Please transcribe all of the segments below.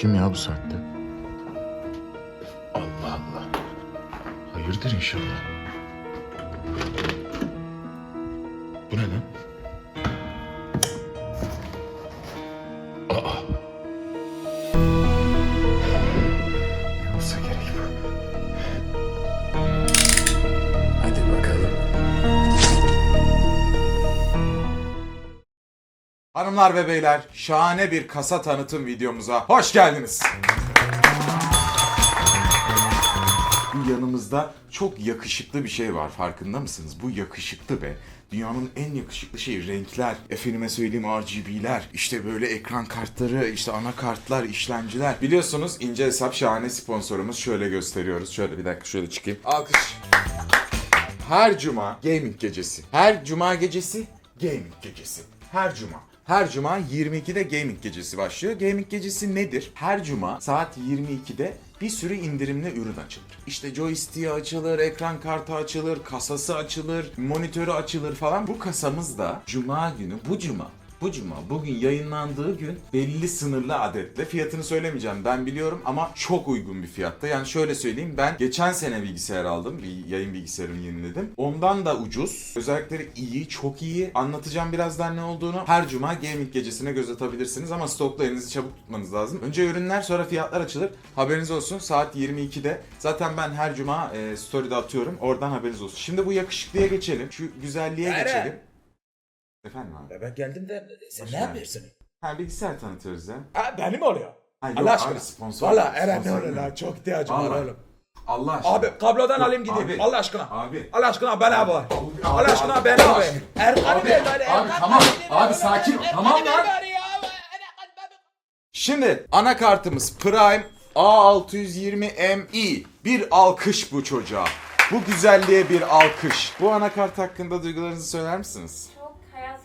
Kim ya bu saatte? Allah Allah. Hayırdır inşallah. Hanımlar ve beyler şahane bir kasa tanıtım videomuza hoş geldiniz. Yanımızda çok yakışıklı bir şey var farkında mısınız? Bu yakışıklı be. Dünyanın en yakışıklı şeyi renkler, efendime söyleyeyim RGB'ler, işte böyle ekran kartları, işte anakartlar, işlemciler. Biliyorsunuz ince hesap şahane sponsorumuz. Şöyle gösteriyoruz. Şöyle bir dakika şöyle çıkayım. Alkış. Her cuma gaming gecesi. Her cuma gecesi gaming gecesi. Her cuma. Her cuma 22'de gaming gecesi başlıyor. Gaming gecesi nedir? Her cuma saat 22'de bir sürü indirimli ürün açılır. İşte joystick'i açılır, ekran kartı açılır, kasası açılır, monitörü açılır falan. Bu kasamız da cuma günü, bu cuma bu cuma bugün yayınlandığı gün belli sınırlı adetle fiyatını söylemeyeceğim ben biliyorum ama çok uygun bir fiyatta. Yani şöyle söyleyeyim ben geçen sene bilgisayar aldım. Bir yayın bilgisayarımı yeniledim. Ondan da ucuz. Özellikleri iyi, çok iyi. Anlatacağım birazdan ne olduğunu. Her cuma gaming gecesine göz atabilirsiniz ama stokla elinizi çabuk tutmanız lazım. Önce ürünler sonra fiyatlar açılır. Haberiniz olsun saat 22'de. Zaten ben her cuma e, story'de atıyorum. Oradan haberiniz olsun. Şimdi bu yakışıklıya geçelim. Şu güzelliğe geçelim. Efendim abi. Ya ben geldim de sen Hoş ne geldin. yapıyorsun? Ha bilgisayar tanıtıyoruz ya. Ha benim oluyor. Allah yok aşkına. abi, sponsor. Valla Eren ne Sponsor oluyor lan çok ihtiyacım var Vallahi. oğlum. Allah aşkına. Abi kablodan alayım gideyim abi. Allah aşkına. Abi. Allah aşkına ben abi. abi, Allah aşkına abi, ben Allah abi. aşkına. Erkan Abi, Bey lan abi, Erkan tamam. Bey, Abi, sakin ol. Bey, Tamam Erkan lan. Bey ya, Erkan Bey. Şimdi anakartımız Prime A620MI. Bir alkış bu çocuğa. Bu güzelliğe bir alkış. Bu anakart hakkında duygularınızı söyler misiniz?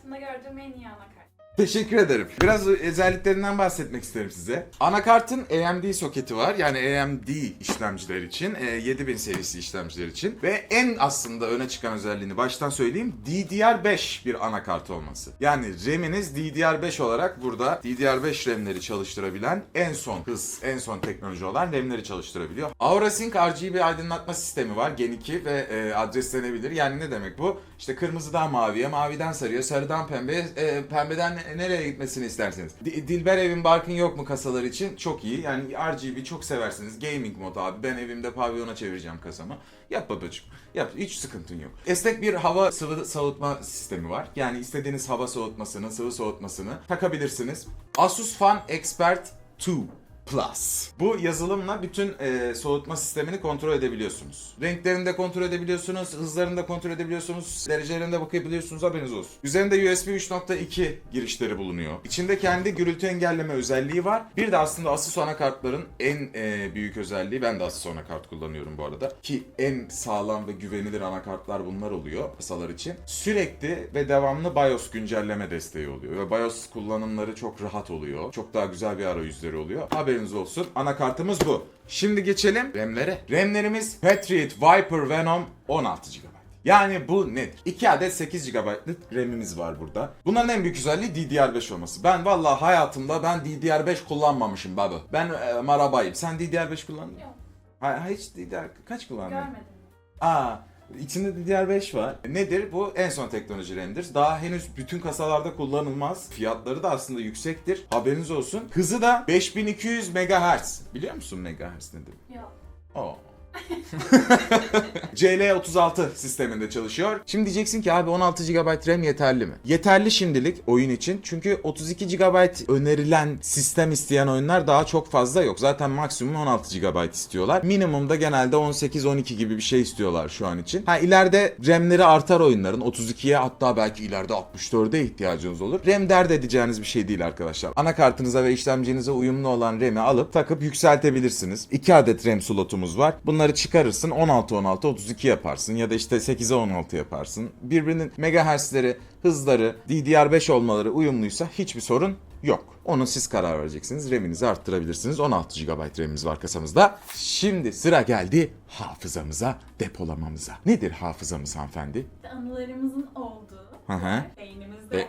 Hayatımda gördüğüm en iyi anakart. Teşekkür ederim. Biraz özelliklerinden bahsetmek isterim size. Anakartın AMD soketi var. Yani AMD işlemciler için, e, 7000 serisi işlemciler için ve en aslında öne çıkan özelliğini baştan söyleyeyim. DDR5 bir anakart olması. Yani RAM'iniz DDR5 olarak burada DDR5 RAM'leri çalıştırabilen en son hız, en son teknoloji olan RAM'leri çalıştırabiliyor. AuraSync RGB aydınlatma sistemi var. Gen 2 ve e, adreslenebilir. Yani ne demek bu? İşte kırmızıdan maviye, maviden sarıya, sarıdan pembeye, e, pembeden nereye gitmesini isterseniz. Di- Dilber evin barkın yok mu kasalar için? Çok iyi. Yani RGB çok seversiniz. Gaming mod abi. Ben evimde pavyona çevireceğim kasamı. Yap babacığım. Yap. Hiç sıkıntın yok. Esnek bir hava sıvı soğutma sistemi var. Yani istediğiniz hava soğutmasını, sıvı soğutmasını takabilirsiniz. Asus Fan Expert 2 Plus. Bu yazılımla bütün e, soğutma sistemini kontrol edebiliyorsunuz. Renklerini de kontrol edebiliyorsunuz, hızlarını da kontrol edebiliyorsunuz, derecelerine de bakabiliyorsunuz haberiniz olsun. Üzerinde USB 3.2 girişleri bulunuyor. İçinde kendi gürültü engelleme özelliği var. Bir de aslında Asus anakartların en e, büyük özelliği, ben de Asus anakart kullanıyorum bu arada. Ki en sağlam ve güvenilir anakartlar bunlar oluyor kasalar için. Sürekli ve devamlı BIOS güncelleme desteği oluyor. Ve BIOS kullanımları çok rahat oluyor. Çok daha güzel bir arayüzleri oluyor. Haberiniz olsun. Anakartımız bu. Şimdi geçelim RAM'lere. RAM'lerimiz Patriot Viper Venom 16 GB. Yani bu nedir? 2 adet 8 GB'lık RAM'imiz var burada. Bunların en büyük özelliği DDR5 olması. Ben vallahi hayatımda ben DDR5 kullanmamışım baba. Ben e, marabayım. Sen DDR5 kullandın mı? Yok, Ha, ha, hiç DDR kaç kullandın? görmedim. Aa, içinde DDR5 var. Nedir? Bu en son teknoloji RAM'dir. Daha henüz bütün kasalarda kullanılmaz. Fiyatları da aslında yüksektir. Haberiniz olsun. Hızı da 5200 MHz. Biliyor musun MHz nedir? Yok. Oo. CL36 sisteminde çalışıyor. Şimdi diyeceksin ki abi 16 GB RAM yeterli mi? Yeterli şimdilik oyun için. Çünkü 32 GB önerilen sistem isteyen oyunlar daha çok fazla yok. Zaten maksimum 16 GB istiyorlar. Minimumda genelde 18-12 gibi bir şey istiyorlar şu an için. Ha ileride RAM'leri artar oyunların. 32'ye hatta belki ileride 64'e ihtiyacınız olur. RAM dert edeceğiniz bir şey değil arkadaşlar. Anakartınıza ve işlemcinize uyumlu olan RAM'i alıp takıp yükseltebilirsiniz. 2 adet RAM slotumuz var. Bunları çıkarırsın 16 16 32 yaparsın ya da işte 8'e 16 yaparsın. Birbirinin megahertzleri, hızları, DDR5 olmaları uyumluysa hiçbir sorun yok. Onu siz karar vereceksiniz. RAM'inizi arttırabilirsiniz. 16 GB RAM'imiz var kasamızda. Şimdi sıra geldi hafızamıza, depolamamıza. Nedir hafızamız hanımefendi? Anılarımızın olduğu, Hı hı. beynimizde. Be-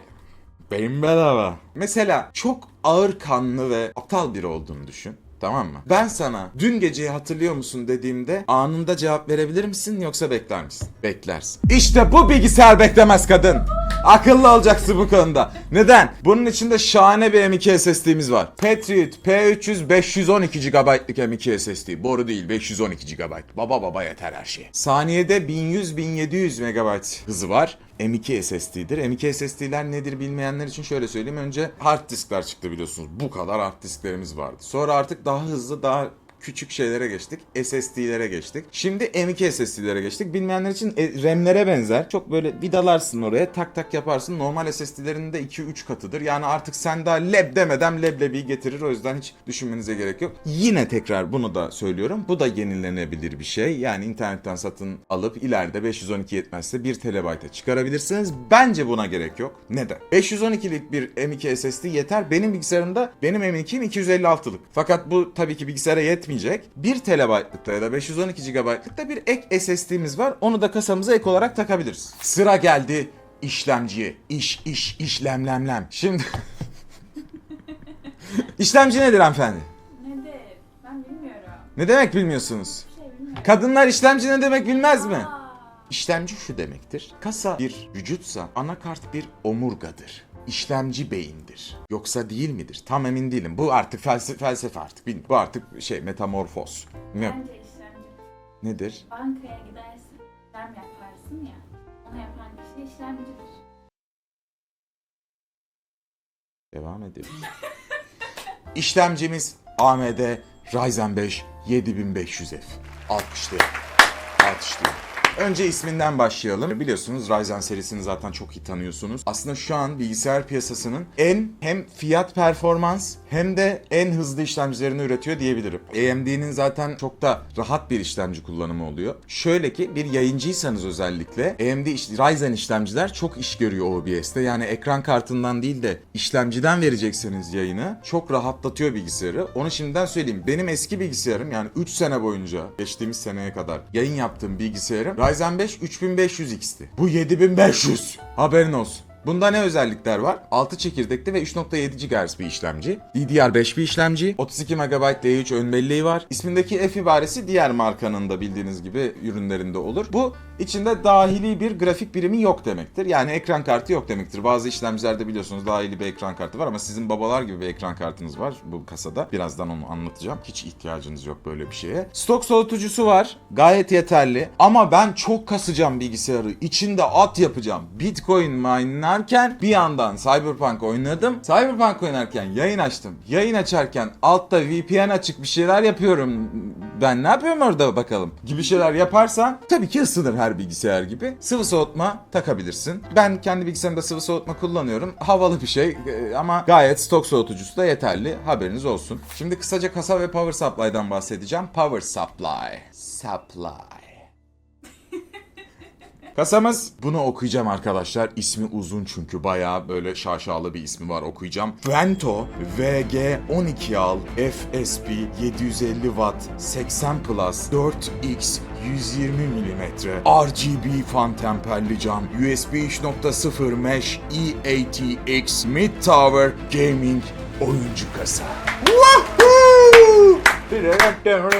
Beyin bedava. Mesela çok ağır kanlı ve aptal biri olduğunu düşün. Tamam mı? Ben sana dün geceyi hatırlıyor musun dediğimde anında cevap verebilir misin yoksa bekler misin? Beklersin. İşte bu bilgisayar beklemez kadın. Akıllı olacaksın bu konuda. Neden? Bunun içinde şahane bir M.2 SSD'miz var. Patriot P300 512 GB'lık M.2 SSD. Boru değil 512 GB. Baba baba yeter her şey. Saniyede 1100-1700 MB hızı var. M2 SSD'dir. M2 SSD'ler nedir bilmeyenler için şöyle söyleyeyim. Önce hard diskler çıktı biliyorsunuz. Bu kadar hard disklerimiz vardı. Sonra artık daha hızlı, daha küçük şeylere geçtik. SSD'lere geçtik. Şimdi M2 SSD'lere geçtik. Bilmeyenler için e, RAM'lere benzer. Çok böyle vidalarsın oraya tak tak yaparsın. Normal SSD'lerin de 2-3 katıdır. Yani artık sen daha leb demeden leblebiyi getirir. O yüzden hiç düşünmenize gerek yok. Yine tekrar bunu da söylüyorum. Bu da yenilenebilir bir şey. Yani internetten satın alıp ileride 512 yetmezse 1 TB'a çıkarabilirsiniz. Bence buna gerek yok. Neden? 512'lik bir M2 SSD yeter. Benim bilgisayarımda benim M2'im 256'lık. Fakat bu tabii ki bilgisayara yetmeyecek. 1 TB'lıkta ya da 512 GB'lıkta bir ek SSD'miz var. Onu da kasamıza ek olarak takabiliriz. Sıra geldi işlemciye. İş iş işlemlemlem. Şimdi İşlemci nedir hanımefendi? Nedir? Ben bilmiyorum. Ne demek bilmiyorsunuz? Şey bilmiyorum. Kadınlar işlemci ne demek bilmez mi? Aa, İşlemci şu demektir. Kasa bir vücutsa anakart bir omurgadır. İşlemci beyindir. Yoksa değil midir? Tam emin değilim. Bu artık felsefe, felsefe artık. Bilmiyorum. Bu artık şey metamorfoz. Bence işlemci. Nedir? Bankaya gidersin, işlem yaparsın ya. Onu yapan kişi işlemcidir. Devam edelim. İşlemcimiz AMD Ryzen 5 7500F. Alkışlayalım. Alkışlayalım. Önce isminden başlayalım. Biliyorsunuz Ryzen serisini zaten çok iyi tanıyorsunuz. Aslında şu an bilgisayar piyasasının en hem fiyat performans hem de en hızlı işlemcilerini üretiyor diyebilirim. AMD'nin zaten çok da rahat bir işlemci kullanımı oluyor. Şöyle ki bir yayıncıysanız özellikle AMD Ryzen işlemciler çok iş görüyor OBS'te. Yani ekran kartından değil de işlemciden verecekseniz yayını çok rahatlatıyor bilgisayarı. Onu şimdiden söyleyeyim. Benim eski bilgisayarım yani 3 sene boyunca geçtiğimiz seneye kadar yayın yaptığım bilgisayarım Ryzen 5 3500X'ti. Bu 7500. Haberin olsun. Bunda ne özellikler var? 6 çekirdekli ve 3.7 GHz bir işlemci. DDR5 bir işlemci. 32 MB D3 ön belleği var. İsmindeki F ibaresi diğer markanın da bildiğiniz gibi ürünlerinde olur. Bu içinde dahili bir grafik birimi yok demektir. Yani ekran kartı yok demektir. Bazı işlemcilerde biliyorsunuz dahili bir ekran kartı var ama sizin babalar gibi bir ekran kartınız var bu kasada. Birazdan onu anlatacağım. Hiç ihtiyacınız yok böyle bir şeye. Stok soğutucusu var. Gayet yeterli. Ama ben çok kasacağım bilgisayarı. İçinde at yapacağım. Bitcoin minerken bir yandan Cyberpunk oynadım. Cyberpunk oynarken yayın açtım. Yayın açarken altta VPN açık bir şeyler yapıyorum. Ben ne yapıyorum orada bakalım. Gibi şeyler yaparsan tabii ki ısınır her bilgisayar gibi. Sıvı soğutma takabilirsin. Ben kendi bilgisayarımda sıvı soğutma kullanıyorum. Havalı bir şey e, ama gayet stok soğutucusu da yeterli. Haberiniz olsun. Şimdi kısaca kasa ve power supply'dan bahsedeceğim. Power supply. Supply. Kasamız bunu okuyacağım arkadaşlar. İsmi uzun çünkü bayağı böyle şaşalı bir ismi var okuyacağım. Vento VG12 al FSP 750 Watt 80 Plus 4X 120 mm RGB fan temperli cam USB 3.0 mesh eATX Mid Tower Gaming oyuncu kasa. Woohoo!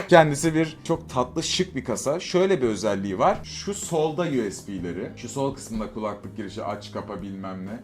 Kendisi bir çok tatlı şık bir kasa. Şöyle bir özelliği var. Şu solda USB'leri, şu sol kısmında kulaklık girişi aç kapa bilmem ne.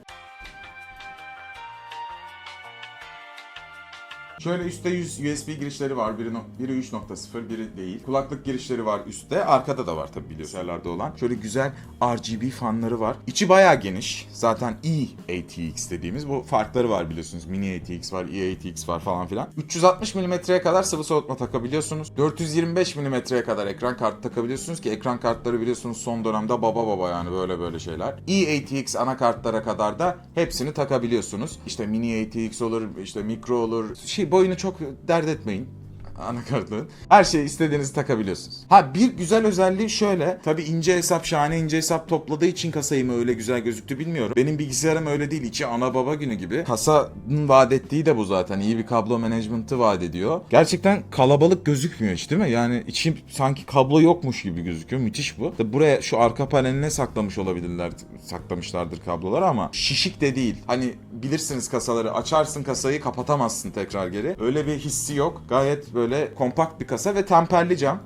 Şöyle üstte 100 USB girişleri var. Biri, biri 3.0, biri değil. Kulaklık girişleri var üstte. Arkada da var tabii bilgisayarlarda olan. Şöyle güzel RGB fanları var. İçi bayağı geniş. Zaten eATX dediğimiz bu farkları var biliyorsunuz. Mini ATX var, eATX var falan filan. 360 mm'ye kadar sıvı soğutma takabiliyorsunuz. 425 mm'ye kadar ekran kartı takabiliyorsunuz ki ekran kartları biliyorsunuz son dönemde baba baba yani böyle böyle şeyler. eATX anakartlara kadar da hepsini takabiliyorsunuz. İşte mini ATX olur, işte mikro olur. Şey boyunu çok dert etmeyin. Anakartların. Her şeyi istediğinizi takabiliyorsunuz. Ha bir güzel özelliği şöyle. Tabi ince hesap şahane ince hesap topladığı için kasayı mı öyle güzel gözüktü bilmiyorum. Benim bilgisayarım öyle değil. İçi ana baba günü gibi. Kasanın vaat ettiği de bu zaten. İyi bir kablo management'ı vaat ediyor. Gerçekten kalabalık gözükmüyor hiç değil mi? Yani içi sanki kablo yokmuş gibi gözüküyor. Müthiş bu. Tabii Buraya şu arka paneline saklamış olabilirler. Saklamışlardır kabloları ama şişik de değil. Hani bilirsiniz kasaları. Açarsın kasayı kapatamazsın tekrar geri. Öyle bir hissi yok. Gayet böyle kompakt bir kasa ve temperli cam.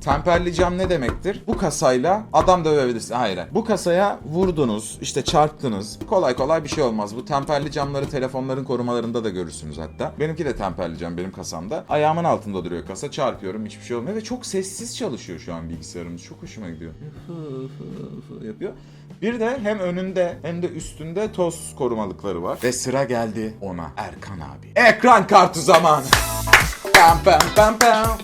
Temperli cam ne demektir? Bu kasayla adam dövebilirsin. Hayır. Bu kasaya vurdunuz, işte çarptınız. Kolay kolay bir şey olmaz. Bu temperli camları telefonların korumalarında da görürsünüz hatta. Benimki de temperli cam benim kasamda. Ayağımın altında duruyor kasa. Çarpıyorum hiçbir şey olmuyor ve çok sessiz çalışıyor şu an bilgisayarımız. Çok hoşuma gidiyor. yapıyor. Bir de hem önünde hem de üstünde toz korumalıkları var. Ve sıra geldi ona. Erkan abi. Ekran kartı zamanı. Pam pam pam pam.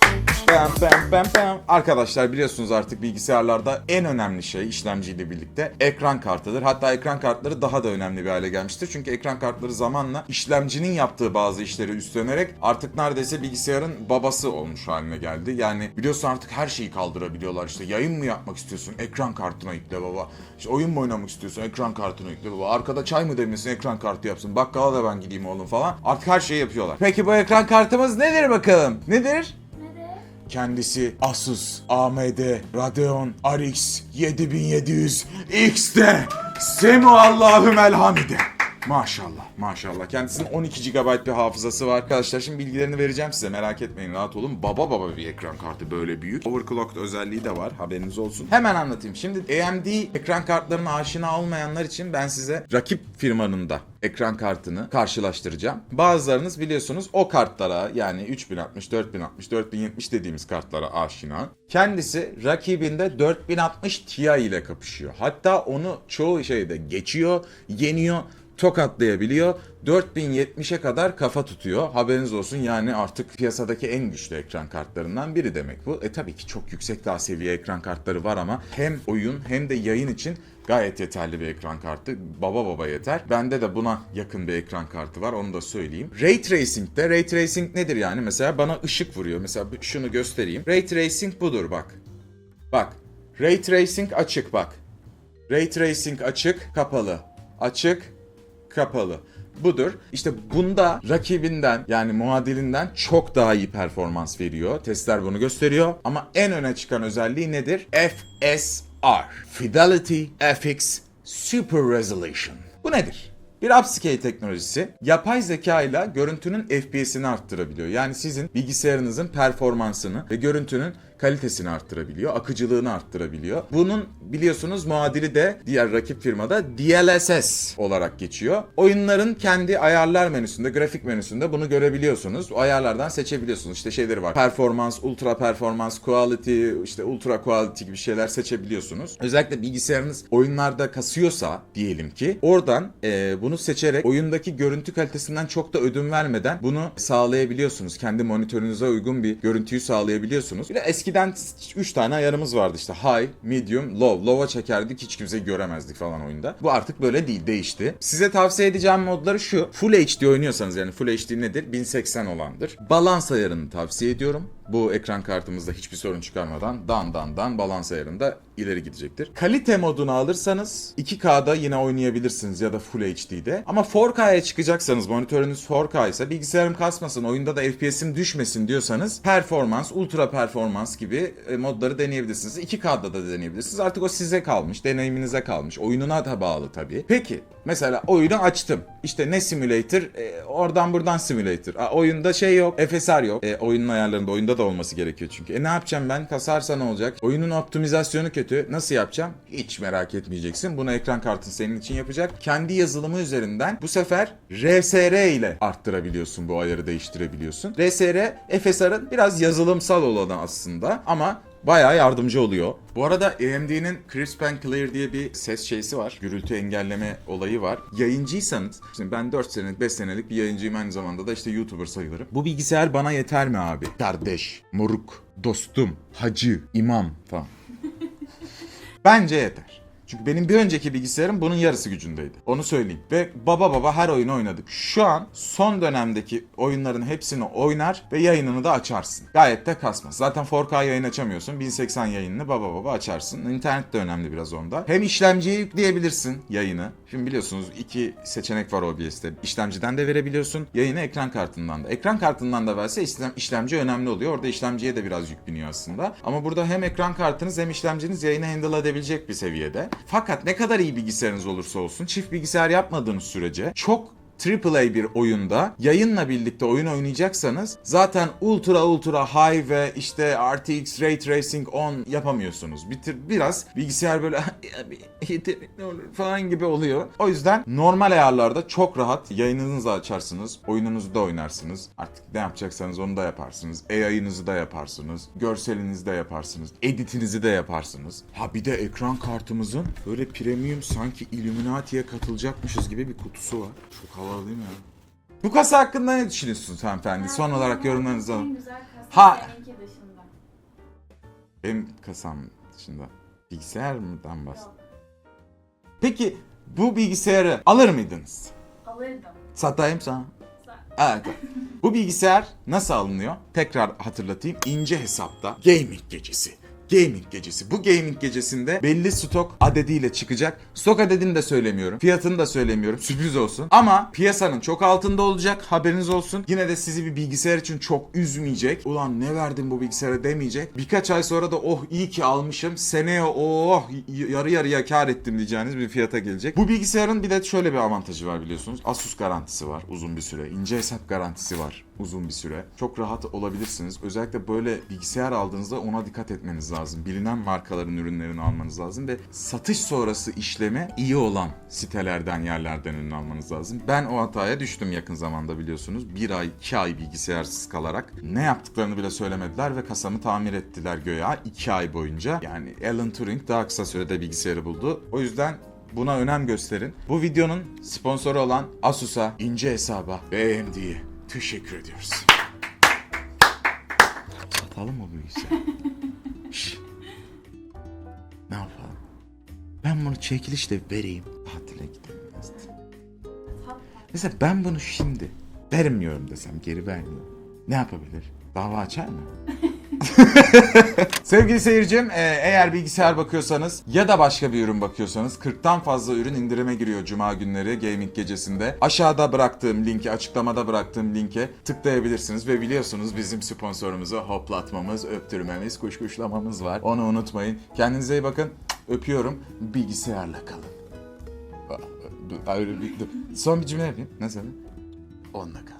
Pam pam pam pam. Arkadaşlar biliyorsunuz artık bilgisayarlarda en önemli şey işlemciyle birlikte ekran kartıdır. Hatta ekran kartları daha da önemli bir hale gelmiştir. Çünkü ekran kartları zamanla işlemcinin yaptığı bazı işleri üstlenerek artık neredeyse bilgisayarın babası olmuş haline geldi. Yani biliyorsun artık her şeyi kaldırabiliyorlar. İşte yayın mı yapmak istiyorsun? Ekran kartına yükle baba. İşte oyun mu oynamak istiyorsun? Ekran kartına yükle baba. Arkada çay mı demlesin? Ekran kartı yapsın. Bakkala da ben gideyim oğlum falan. Artık her şeyi yapıyorlar. Peki bu ekran kartımız nedir bakalım? Nedir? Kendisi Asus AMD Radeon RX 7700 XT Semu Allahüm Elhamide. Maşallah maşallah. Kendisinin 12 GB bir hafızası var. Arkadaşlar şimdi bilgilerini vereceğim size merak etmeyin rahat olun. Baba baba bir ekran kartı böyle büyük. Overclocked özelliği de var haberiniz olsun. Hemen anlatayım. Şimdi AMD ekran kartlarına aşina olmayanlar için ben size rakip firmanın da ekran kartını karşılaştıracağım. Bazılarınız biliyorsunuz o kartlara yani 3060, 4060, 4070 dediğimiz kartlara aşina. Kendisi rakibinde 4060 Ti ile kapışıyor. Hatta onu çoğu şeyde geçiyor, yeniyor, tokatlayabiliyor. 4070'e kadar kafa tutuyor. Haberiniz olsun yani artık piyasadaki en güçlü ekran kartlarından biri demek bu. E tabii ki çok yüksek daha seviye ekran kartları var ama hem oyun hem de yayın için gayet yeterli bir ekran kartı. Baba baba yeter. Bende de buna yakın bir ekran kartı var onu da söyleyeyim. Ray Tracing'de Ray Tracing nedir yani? Mesela bana ışık vuruyor. Mesela şunu göstereyim. Ray Tracing budur bak. Bak. Ray Tracing açık bak. Ray Tracing açık, kapalı. Açık, kapalı. Budur. İşte bunda rakibinden yani muadilinden çok daha iyi performans veriyor. Testler bunu gösteriyor. Ama en öne çıkan özelliği nedir? FSR. Fidelity FX Super Resolution. Bu nedir? Bir upscale teknolojisi yapay zeka ile görüntünün FPS'ini arttırabiliyor. Yani sizin bilgisayarınızın performansını ve görüntünün kalitesini arttırabiliyor, akıcılığını arttırabiliyor. Bunun biliyorsunuz muadili de diğer rakip firmada DLSS olarak geçiyor. Oyunların kendi ayarlar menüsünde, grafik menüsünde bunu görebiliyorsunuz. O ayarlardan seçebiliyorsunuz. İşte şeyleri var. Performans, ultra performans, quality, işte ultra quality gibi şeyler seçebiliyorsunuz. Özellikle bilgisayarınız oyunlarda kasıyorsa diyelim ki oradan e, bunu seçerek oyundaki görüntü kalitesinden çok da ödün vermeden bunu sağlayabiliyorsunuz. Kendi monitörünüze uygun bir görüntüyü sağlayabiliyorsunuz. Bir de eskiden 3 tane ayarımız vardı işte high, medium, low. Low'a çekerdik hiç kimseyi göremezdik falan oyunda. Bu artık böyle değil değişti. Size tavsiye edeceğim modları şu. Full HD oynuyorsanız yani Full HD nedir? 1080 olandır. Balans ayarını tavsiye ediyorum. Bu ekran kartımızda hiçbir sorun çıkarmadan dan dan dan balans ayarında ileri gidecektir. Kalite modunu alırsanız 2K'da yine oynayabilirsiniz ya da Full HD'de. Ama 4K'ya çıkacaksanız monitörünüz 4K ise bilgisayarım kasmasın, oyunda da FPS'im düşmesin diyorsanız performans, ultra performans gibi e, modları deneyebilirsiniz. 2K'da da deneyebilirsiniz. Artık o size kalmış, deneyiminize kalmış. Oyununa da bağlı tabii. Peki mesela oyunu açtım. İşte ne simulator? E, oradan buradan simulator. Aa, oyunda şey yok, FSR yok. E, oyunun ayarlarında oyunda da olması gerekiyor çünkü. E ne yapacağım ben? Kasarsa ne olacak? Oyunun optimizasyonu kötü. Nasıl yapacağım? Hiç merak etmeyeceksin. Bunu ekran kartın senin için yapacak. Kendi yazılımı üzerinden bu sefer RSR ile arttırabiliyorsun bu ayarı değiştirebiliyorsun. RSR FSR'ın biraz yazılımsal olanı aslında ama bayağı yardımcı oluyor. Bu arada AMD'nin Crisp and Clear diye bir ses şeysi var. Gürültü engelleme olayı var. Yayıncıysanız, şimdi ben 4 senelik 5 senelik bir yayıncıyım aynı zamanda da işte YouTuber sayılırım. Bu bilgisayar bana yeter mi abi? Kardeş, moruk, dostum, hacı, imam falan. Bence yeter. Çünkü benim bir önceki bilgisayarım bunun yarısı gücündeydi. Onu söyleyeyim. Ve baba baba her oyunu oynadık. Şu an son dönemdeki oyunların hepsini oynar ve yayınını da açarsın. Gayet de kasmaz. Zaten 4K yayın açamıyorsun. 1080 yayınını baba baba açarsın. İnternet de önemli biraz onda. Hem işlemciye yükleyebilirsin yayını. Şimdi biliyorsunuz iki seçenek var OBS'te. İşlemciden de verebiliyorsun. Yayını ekran kartından da. Ekran kartından da verse işlem, işlemci önemli oluyor. Orada işlemciye de biraz yük biniyor aslında. Ama burada hem ekran kartınız hem işlemciniz yayını handle edebilecek bir seviyede. Fakat ne kadar iyi bilgisayarınız olursa olsun çift bilgisayar yapmadığınız sürece çok AAA bir oyunda yayınla birlikte oyun oynayacaksanız zaten ultra ultra high ve işte RTX Ray Tracing on yapamıyorsunuz. Bitir biraz bilgisayar böyle "Ya bir yetenek ne olur falan gibi oluyor. O yüzden normal ayarlarda çok rahat yayınınızı açarsınız, oyununuzu da oynarsınız. Artık ne yapacaksanız onu da yaparsınız. AI'ınızı da yaparsınız, görselinizi de yaparsınız, editinizi de yaparsınız. Ha bir de ekran kartımızın böyle premium sanki Illuminati'ye katılacakmışız gibi bir kutusu var. Çok havalı değil mi ya? Bu kasa hakkında ne düşünüyorsunuz hanımefendi? Son olarak yorumlarınızı En alın. güzel kasa Ha. seninki dışında. Benim kasam dışında. Bilgisayar mıdan bahsediyorsun? Yok. Peki bu bilgisayarı alır mıydınız? Alırdım. Satayım sana. Sa- Evet. Bu bilgisayar nasıl alınıyor? Tekrar hatırlatayım. İnce hesapta gaming gecesi. Gaming gecesi. Bu gaming gecesinde belli stok adediyle çıkacak. Stok adedini de söylemiyorum. Fiyatını da söylemiyorum. Sürpriz olsun. Ama piyasanın çok altında olacak. Haberiniz olsun. Yine de sizi bir bilgisayar için çok üzmeyecek. Ulan ne verdim bu bilgisayara demeyecek. Birkaç ay sonra da oh iyi ki almışım. Seneye oh yarı yarıya kar ettim diyeceğiniz bir fiyata gelecek. Bu bilgisayarın bir de şöyle bir avantajı var biliyorsunuz. Asus garantisi var uzun bir süre. İnce hesap garantisi var uzun bir süre. Çok rahat olabilirsiniz. Özellikle böyle bilgisayar aldığınızda ona dikkat etmeniz lazım. Bilinen markaların ürünlerini almanız lazım ve satış sonrası işlemi iyi olan sitelerden, yerlerden ürün almanız lazım. Ben o hataya düştüm yakın zamanda biliyorsunuz. Bir ay, iki ay bilgisayarsız kalarak ne yaptıklarını bile söylemediler ve kasamı tamir ettiler göya iki ay boyunca. Yani Alan Turing daha kısa sürede bilgisayarı buldu. O yüzden Buna önem gösterin. Bu videonun sponsoru olan Asus'a, ince hesaba ve AMD'ye teşekkür ediyoruz. Satalım mı bu? Şş. Ne yapalım? Ben bunu çekilişle vereyim. Tatile gidelim. Mesela ben bunu şimdi vermiyorum desem geri vermiyor. Ne yapabilir? Dava açar mı? Sevgili seyircim, e, eğer bilgisayar bakıyorsanız ya da başka bir ürün bakıyorsanız 40'tan fazla ürün indirime giriyor Cuma günleri gaming gecesinde. Aşağıda bıraktığım linki, açıklamada bıraktığım linke tıklayabilirsiniz ve biliyorsunuz bizim sponsorumuzu hoplatmamız, öptürmemiz, kuşkuşlamamız var. Onu unutmayın. Kendinize iyi bakın. Öpüyorum. Bilgisayarla kalın. Son bir cümle yapayım. Nasıl? Onunla kal.